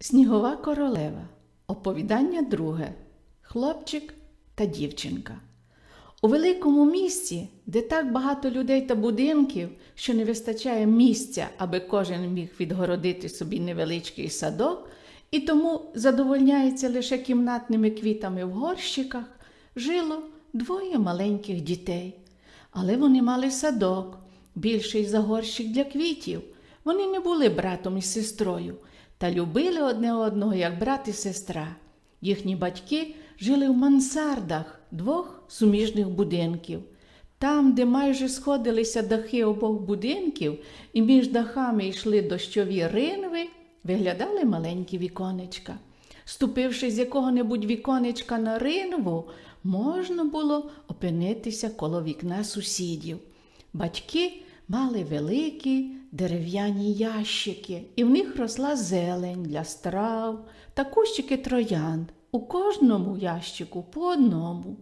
Снігова королева. Оповідання друге. Хлопчик та дівчинка. У великому місті, де так багато людей та будинків, що не вистачає місця, аби кожен міг відгородити собі невеличкий садок, і тому задовольняється лише кімнатними квітами в горщиках, жило двоє маленьких дітей. Але вони мали садок, більший за горщик для квітів. Вони не були братом і сестрою та любили одне одного як брат і сестра. Їхні батьки жили в мансардах двох суміжних будинків. Там, де майже сходилися дахи обох будинків, і між дахами йшли дощові ринви, виглядали маленькі віконечка. Ступивши з якого-небудь віконечка на ринву, можна було опинитися коло вікна сусідів. Батьки мали великі дерев'яні ящики, і в них росла зелень для страв та кущики троянд. У кожному ящику по одному.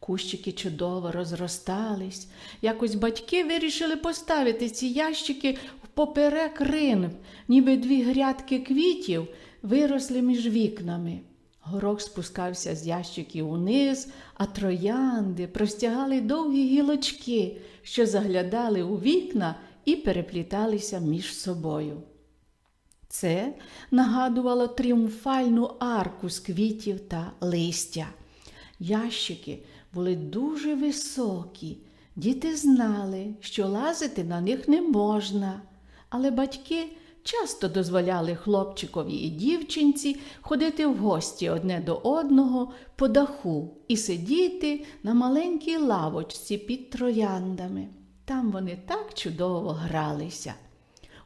Кущики чудово розростались. Якось батьки вирішили поставити ці ящики поперек ринв, ніби дві грядки квітів виросли між вікнами. Горох спускався з ящиків униз, а троянди простягали довгі гілочки, що заглядали у вікна і перепліталися між собою. Це нагадувало тріумфальну арку з квітів та листя. Ящики були дуже високі. Діти знали, що лазити на них не можна, але батьки часто дозволяли хлопчикові і дівчинці ходити в гості одне до одного по даху і сидіти на маленькій лавочці під трояндами. Там вони так чудово гралися.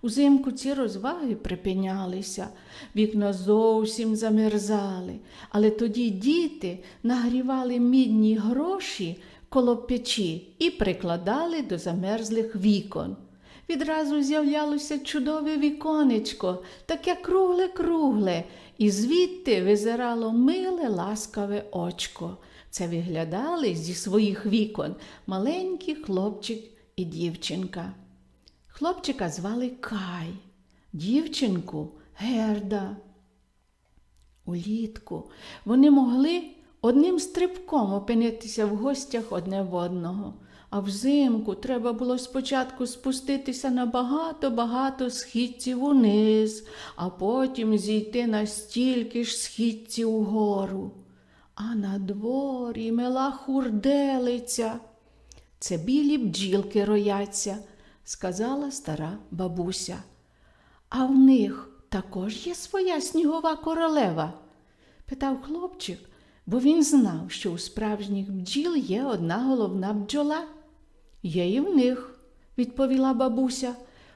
Узимку ці розваги припинялися, вікна зовсім замерзали, але тоді діти нагрівали мідні гроші коло печі і прикладали до замерзлих вікон. Відразу з'являлося чудове віконечко, таке кругле-кругле, і звідти визирало миле ласкаве очко. Це виглядали зі своїх вікон маленький хлопчик і дівчинка. Хлопчика звали Кай, дівчинку Герда. Улітку вони могли одним стрибком опинитися в гостях одне в одного, а взимку треба було спочатку спуститися на багато-багато східців униз, а потім зійти на стільки ж східців угору. А на дворі мила хурделиця. Це білі бджілки рояться, сказала стара бабуся. А в них також є своя снігова королева? питав хлопчик, бо він знав, що у справжніх бджіл є одна головна бджола. Є і в них, відповіла бабуся.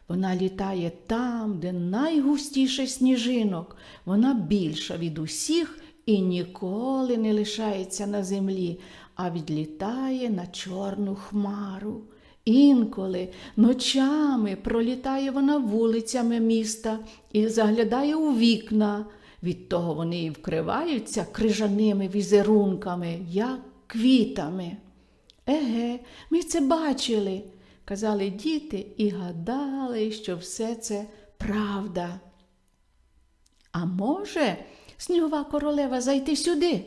Вона літає там, де найгустіше сніжинок. Вона більша від усіх і ніколи не лишається на землі, а відлітає на чорну хмару. Інколи ночами пролітає вона вулицями міста і заглядає у вікна. Від того вони і вкриваються крижаними візерунками, як квітами. Еге, ми це бачили, казали діти і гадали, що все це правда. А може, снігова королева зайти сюди?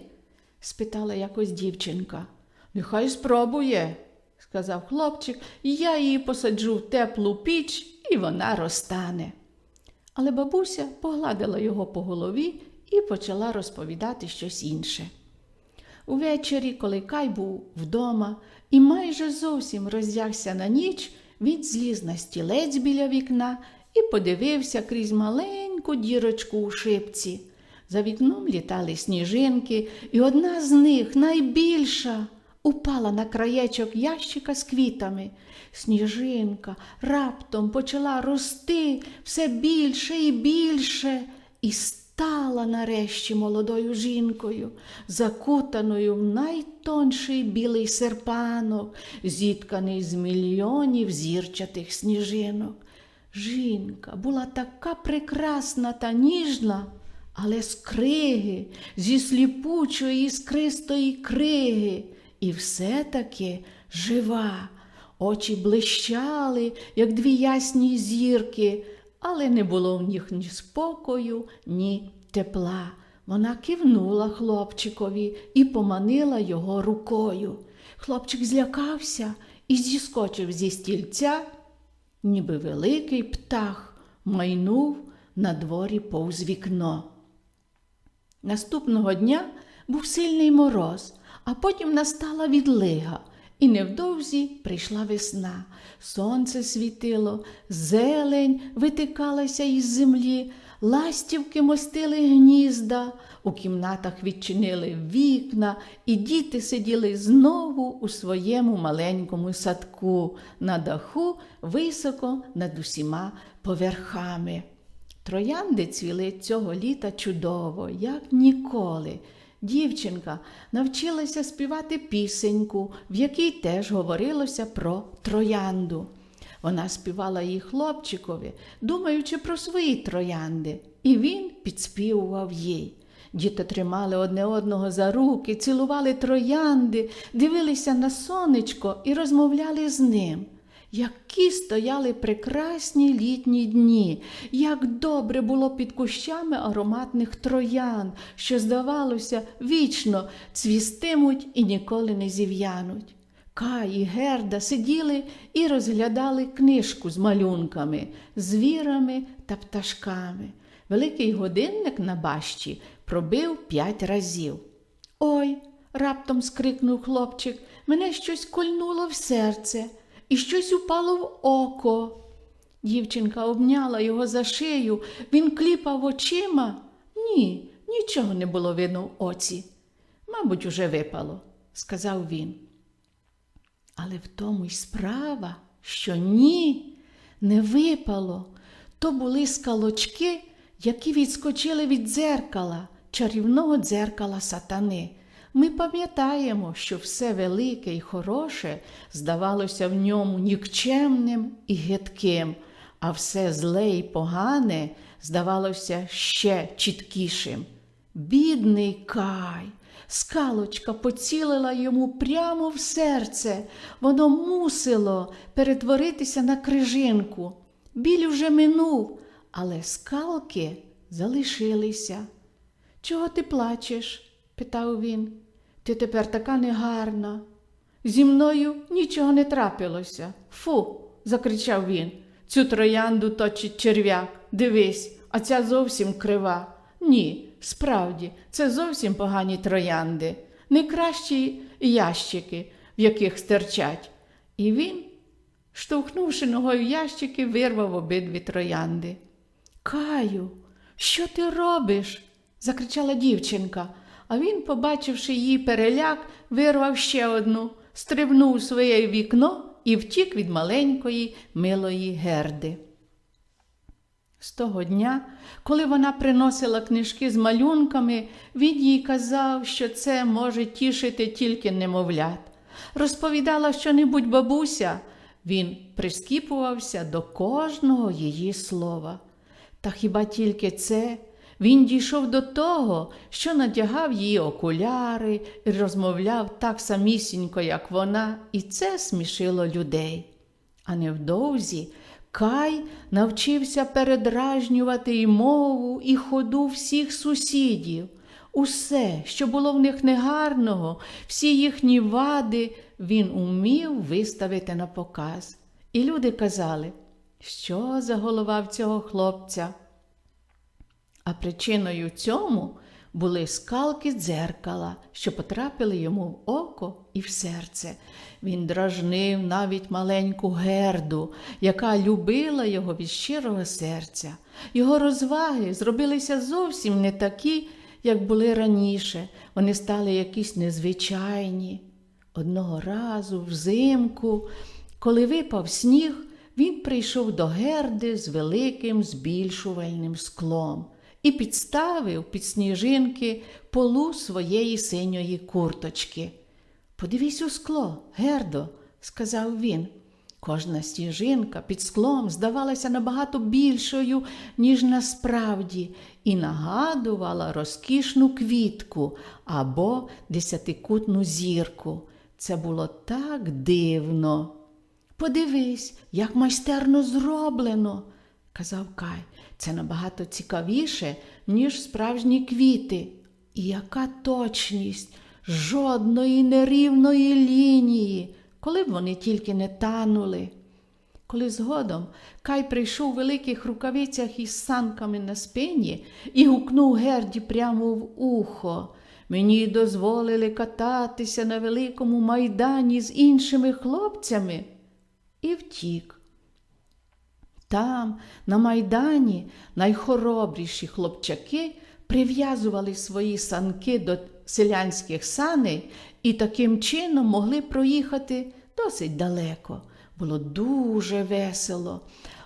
Спитала якось дівчинка. Нехай спробує, сказав хлопчик, я її посаджу в теплу піч, і вона розтане. Але бабуся погладила його по голові і почала розповідати щось інше. Увечері, коли Кай був вдома і майже зовсім роздягся на ніч, він зліз на стілець біля вікна і подивився крізь маленьку дірочку у шипці. За вікном літали сніжинки, і одна з них, найбільша, упала на краєчок ящика з квітами. Сніжинка раптом почала рости все більше і більше, і стала нарешті молодою жінкою, закутаною в найтонший білий серпанок, зітканий з мільйонів зірчатих сніжинок. Жінка була така прекрасна та ніжна, але з криги, зі сліпучої іскристої криги, і все-таки жива. Очі блищали, як дві ясні зірки, але не було в них ні спокою, ні тепла. Вона кивнула хлопчикові і поманила його рукою. Хлопчик злякався і зіскочив зі стільця, ніби великий птах майнув на дворі повз вікно. Наступного дня був сильний мороз, а потім настала відлига, і невдовзі прийшла весна. Сонце світило, зелень витикалася із землі, ластівки мостили гнізда, у кімнатах відчинили вікна, і діти сиділи знову у своєму маленькому садку, на даху високо над усіма поверхами. Троянди цвіли цього літа чудово, як ніколи. Дівчинка навчилася співати пісеньку, в якій теж говорилося про троянду. Вона співала її хлопчикові, думаючи про свої троянди, і він підспівував їй. Діти тримали одне одного за руки, цілували троянди, дивилися на сонечко і розмовляли з ним. Які стояли прекрасні літні дні, як добре було під кущами ароматних троян, що, здавалося, вічно цвістимуть і ніколи не зів'януть. Кай і Герда сиділи і розглядали книжку з малюнками, звірами та пташками. Великий годинник на башті пробив п'ять разів. Ой, раптом скрикнув хлопчик, мене щось кольнуло в серце і щось упало в око. Дівчинка обняла його за шию, він кліпав очима. Ні, нічого не було видно в оці. Мабуть, уже випало, сказав він. Але в тому й справа, що ні, не випало. То були скалочки, які відскочили від дзеркала, чарівного дзеркала сатани. Ми пам'ятаємо, що все велике і хороше здавалося в ньому нікчемним і гидким, а все зле і погане здавалося ще чіткішим. Бідний Кай, скалочка поцілила йому прямо в серце. Воно мусило перетворитися на крижинку. Біль уже минув, але скалки залишилися. Чого ти плачеш? питав він. Ти тепер така негарна. Зі мною нічого не трапилося. Фу. закричав він. Цю троянду точить черв'як. Дивись, а ця зовсім крива. Ні, справді, це зовсім погані троянди, не кращі ящики, в яких стерчать. І він, штовхнувши ногою ящики, вирвав обидві троянди. Каю, що ти робиш? закричала дівчинка, а він, побачивши її переляк, вирвав ще одну, стрибнув у своє вікно і втік від маленької милої герди. З того дня, коли вона приносила книжки з малюнками, він їй казав, що це може тішити тільки немовлят. Розповідала що-небудь бабуся, він прискіпувався до кожного її слова. Та хіба тільки це він дійшов до того, що надягав її окуляри і розмовляв так самісінько, як вона, і це смішило людей. А невдовзі Кай навчився передражнювати і мову, і ходу всіх сусідів. Усе, що було в них негарного, всі їхні вади він умів виставити на показ. І люди казали, що за голова в цього хлопця. А причиною цьому були скалки дзеркала, що потрапили йому в око і в серце. Він дражнив навіть маленьку герду, яка любила його від щирого серця. Його розваги зробилися зовсім не такі, як були раніше. Вони стали якісь незвичайні. Одного разу, взимку, коли випав сніг, він прийшов до герди з великим збільшувальним склом і підставив під сніжинки полу своєї синьої курточки. Подивись у скло, Гердо, сказав він. Кожна сніжинка під склом здавалася набагато більшою, ніж насправді, і нагадувала розкішну квітку або десятикутну зірку. Це було так дивно. Подивись, як майстерно зроблено, казав Кай. Це набагато цікавіше, ніж справжні квіти. І яка точність жодної нерівної лінії, коли б вони тільки не танули. Коли згодом Кай прийшов у великих рукавицях із санками на спині і гукнув Герді прямо в ухо. Мені дозволили кататися на великому майдані з іншими хлопцями і втік. Там, на майдані, найхоробріші хлопчаки прив'язували свої санки до селянських саней і таким чином могли проїхати досить далеко. Було дуже весело.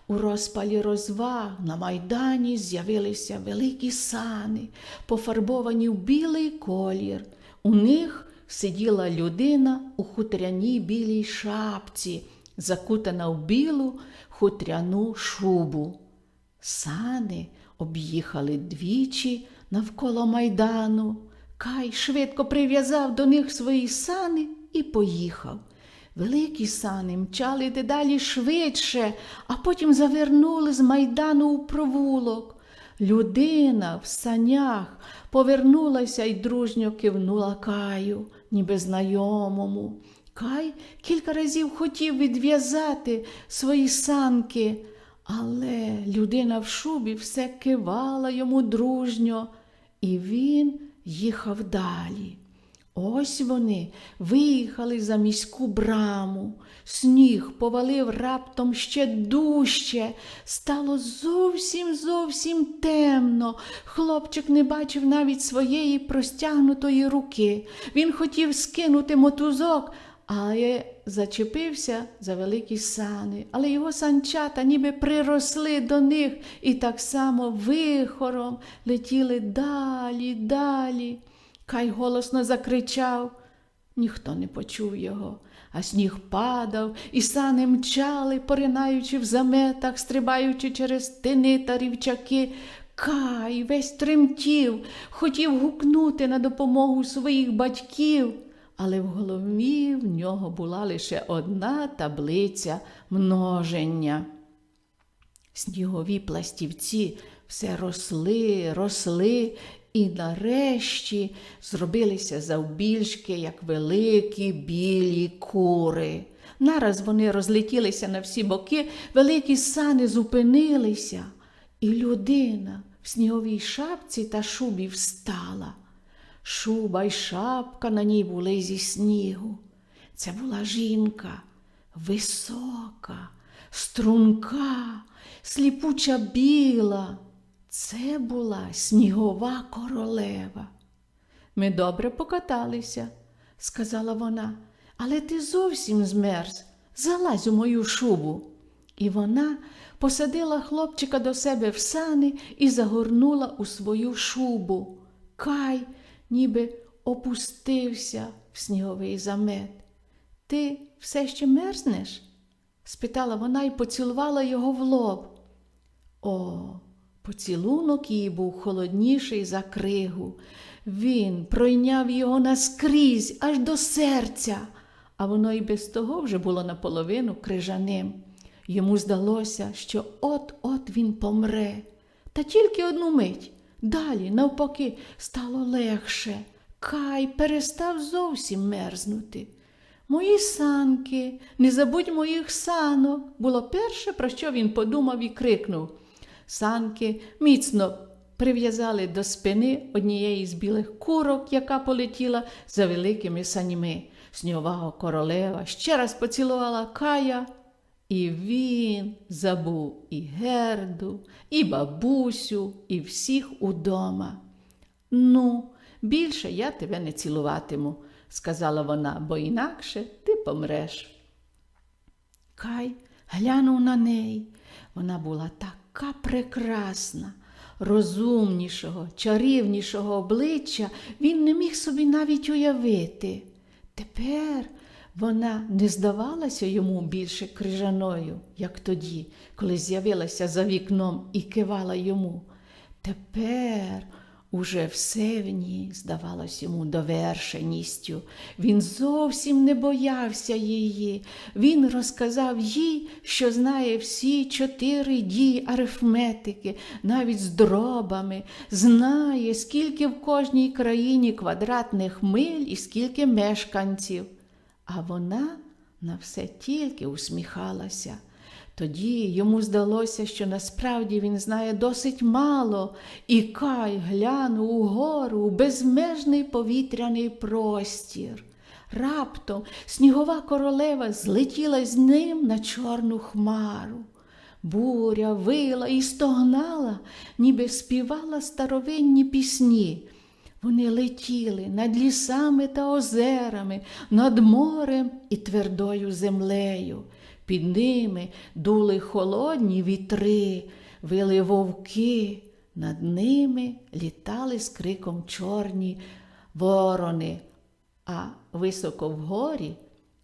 У розпалі розваг на майдані з'явилися великі сани, пофарбовані в білий колір. У них сиділа людина у хутряній білій шапці, закутана в білу хутряну шубу. Сани об'їхали двічі навколо майдану. Кай швидко прив'язав до них свої сани і поїхав. Великі сани мчали дедалі швидше, а потім завернули з майдану у провулок. Людина в санях повернулася і дружньо кивнула Каю, ніби знайомому. Кай кілька разів хотів відв'язати свої санки, але людина в шубі все кивала йому дружньо, і він їхав далі. Ось вони виїхали за міську браму. Сніг повалив раптом ще дужче. Стало зовсім зовсім темно. Хлопчик не бачив навіть своєї простягнутої руки. Він хотів скинути мотузок, але зачепився за великі сани. Але його санчата ніби приросли до них і так само вихором летіли далі, далі. Кай голосно закричав. Ніхто не почув його, а сніг падав, і сани мчали, поринаючи в заметах, стрибаючи через тини та рівчаки. Кай весь тремтів, хотів гукнути на допомогу своїх батьків, але в голові в нього була лише одна таблиця множення. Снігові пластівці все росли, росли і нарешті зробилися завбільшки, як великі білі кури. Нараз вони розлетілися на всі боки, великі сани зупинилися, і людина в сніговій шапці та шубі встала. Шуба й шапка на ній були зі снігу. Це була жінка висока, струнка, сліпуча біла. Це була снігова королева. Ми добре покаталися, сказала вона, але ти зовсім змерз. Залазь у мою шубу. І вона посадила хлопчика до себе в сани і загорнула у свою шубу. Кай ніби опустився в сніговий замет. Ти все ще мерзнеш? спитала вона і поцілувала його в лоб. О, поцілунок її був холодніший за кригу. Він пройняв його наскрізь аж до серця, а воно й без того вже було наполовину крижаним. Йому здалося, що от-от він помре. Та тільки одну мить. Далі, навпаки, стало легше. Кай перестав зовсім мерзнути. Мої санки, не забудь моїх санок, було перше, про що він подумав і крикнув. Санки міцно прив'язали до спини однієї з білих курок, яка полетіла за великими санями. Снігова королева ще раз поцілувала Кая, і він забув і герду, і бабусю, і всіх удома. Ну, більше я тебе не цілуватиму, сказала вона, бо інакше ти помреш. Кай глянув на неї. Вона була така прекрасна, розумнішого, чарівнішого обличчя він не міг собі навіть уявити. Тепер вона не здавалася йому більше крижаною, як тоді, коли з'явилася за вікном і кивала йому. Тепер Уже все в ній здавалось йому довершеністю. Він зовсім не боявся її. Він розказав їй, що знає всі чотири дії арифметики, навіть з дробами, знає, скільки в кожній країні квадратних миль і скільки мешканців. А вона на все тільки усміхалася. Тоді йому здалося, що насправді він знає досить мало, і Кай глянув угору у безмежний повітряний простір. Раптом снігова королева злетіла з ним на чорну хмару. Буря вила і стогнала, ніби співала старовинні пісні. Вони летіли над лісами та озерами, над морем і твердою землею. Під ними дули холодні вітри, вили вовки, над ними літали з криком чорні ворони, а високо вгорі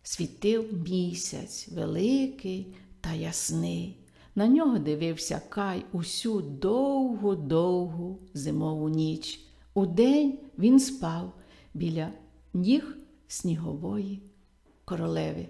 світив місяць великий та ясний. На нього дивився Кай усю довгу-довгу зимову ніч. Удень він спав біля ніг снігової королеви.